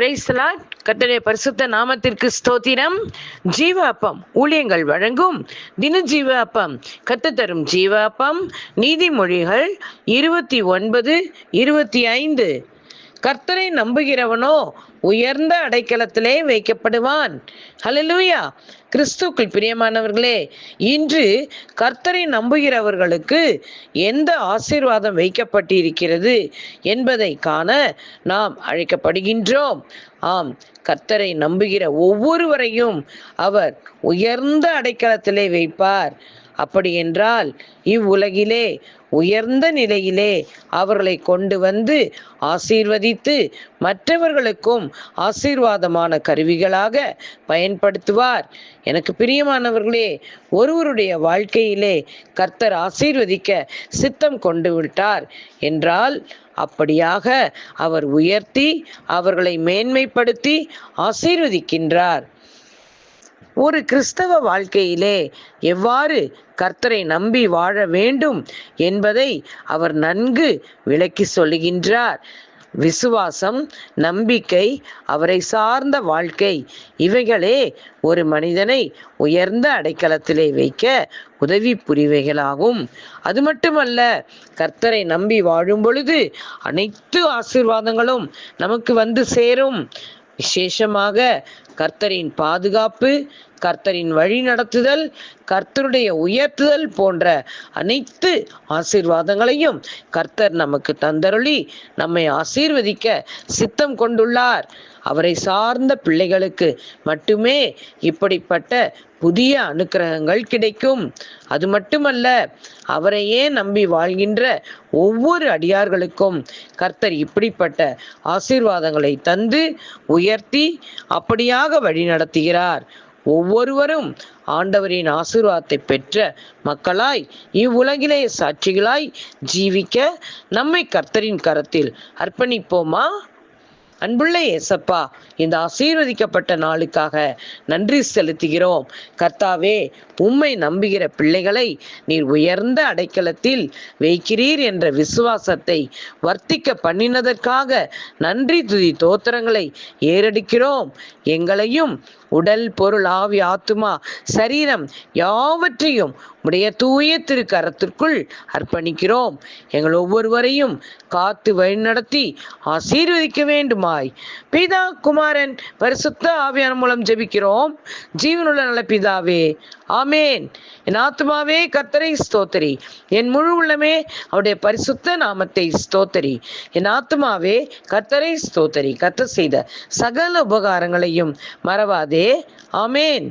பிரேசலா கர்த்தருடைய பரிசுத்த நாமத்திற்கு ஸ்தோத்திரம். ஜீவ அப்பம் ஊழியங்கள் வழங்கும் தின ஜீவ அப்பம் கத்து தரும் ஜீவ அப்பம் நீதிமொழிகள் இருபத்தி ஒன்பது இருபத்தி ஐந்து. கர்த்தரை நம்புகிறவனோ உயர்ந்த அடைக்கலத்திலே வைக்கப்படுவான். ஹலலூயா கிறிஸ்துக்கள் பிரியமானவர்களே இன்று கர்த்தரை நம்புகிறவர்களுக்கு எந்த ஆசீர்வாதம் வைக்கப்பட்டிருக்கிறது என்பதை காண நாம் அழைக்கப்படுகின்றோம். ஆம் கர்த்தரை நம்புகிற ஒவ்வொருவரையும் அவர் உயர்ந்த அடைக்கலத்திலே வைப்பார். அப்படி என்றால் இவ்வுலகிலே உயர்ந்த நிலையிலே அவர்களை கொண்டு வந்து ஆசீர்வதித்து மற்றவர்களுக்கும் ஆசீர்வாதமான கருவிகளாக பயன்படுத்துவார். எனக்கு பிரியமானவர்களே ஒருவருடைய வாழ்க்கையிலே கர்த்தர் ஆசீர்வதிக்க சித்தம் கொண்டு விட்டார் என்றால் அப்படியாக அவர் உயர்த்தி அவர்களை மேன்மைப்படுத்தி ஆசீர்வதிக்கின்றார். ஒரு கிறிஸ்தவ வாழ்க்கையிலே எவ்வாறு கர்த்தரை நம்பி வாழ வேண்டும் என்பதை அவர் நன்கு விளக்கி சொல்லுகின்றார். விசுவாசம் நம்பிக்கை அவரை சார்ந்த வாழ்க்கை இவைகளே ஒரு மனிதனை உயர்ந்த அடைக்கலத்திலே வைக்க உதவி புரிவைகளாகும். அது மட்டுமல்ல கர்த்தரை நம்பி வாழும் பொழுது அனைத்து ஆசீர்வாதங்களும் நமக்கு வந்து சேரும். விசேஷமாக கர்த்தரின் பாதுகாப்பு கர்த்தரின் வழி நடத்துதல் கர்த்தருடைய உயர்த்துதல் போன்ற அனைத்து ஆசீர்வாதங்களையும் கர்த்தர் நமக்கு தந்தருளி நம்மை ஆசீர்வதிக்க சித்தம் கொண்டுள்ளார். அவரை சார்ந்த பிள்ளைகளுக்கு மட்டுமே இப்படிப்பட்ட புதிய அனுக்கிரகங்கள் கிடைக்கும். அது மட்டுமல்ல அவரையே நம்பி வாழ்கின்ற ஒவ்வொரு அடியார்களுக்கும் கர்த்தர் இப்படிப்பட்ட ஆசீர்வாதங்களை தந்து உயர்த்தி அப்படியா வழி நடத்துகிறார். ஒவ்வொருவரும் ஆண்டவரின் ஆசீர்வாதத்தை பெற்ற மக்களாய் இவ்வுலகிலே சாட்சிகளாய் ஜீவிக்க நம்மை கர்த்தரின் கரத்தில் அர்ப்பணிப்போமா? அன்புள்ள ஏசப்பா இந்த ஆசீர்வதிக்கப்பட்ட நாளுக்காக நன்றி செலுத்துகிறோம். கர்த்தாவே உம்மை நம்புகிற பிள்ளைகளை நீர் உயர்ந்த அடைக்கலத்தில் வைக்கிறீர் என்ற விசுவாசத்தை வர்த்திக்க பண்ணினதற்காக நன்றி துதி தோத்திரங்களை ஏறெடுக்கிறோம். எங்களையும் உடல் பொருள் ஆவி ஆத்துமா சரீரம் யாவற்றையும் உடைய தூய திருக்கரத்திற்குள் அர்ப்பணிக்கிறோம். எங்கள் ஒவ்வொருவரையும் காத்து வழிநடத்தி ஆசீர்வதிக்க வேண்டுமாய். பிதா குமாரன் பரிசுத்த ஆவியான மூலம் ஜெபிக்கிறோம். ஜீவனுள்ள நல்ல பிதாவே ஆமேன். என் ஆத்மாவே கத்தரை ஸ்தோத்தரி. என் முழு உள்ளமே அவருடைய பரிசுத்த நாமத்தை ஸ்தோத்தரி. என் ஆத்மாவே கத்தரை ஸ்தோத்தரி. கத்த செய்த சகல உபகாரங்களையும் மறவாதே. ஆமேன்.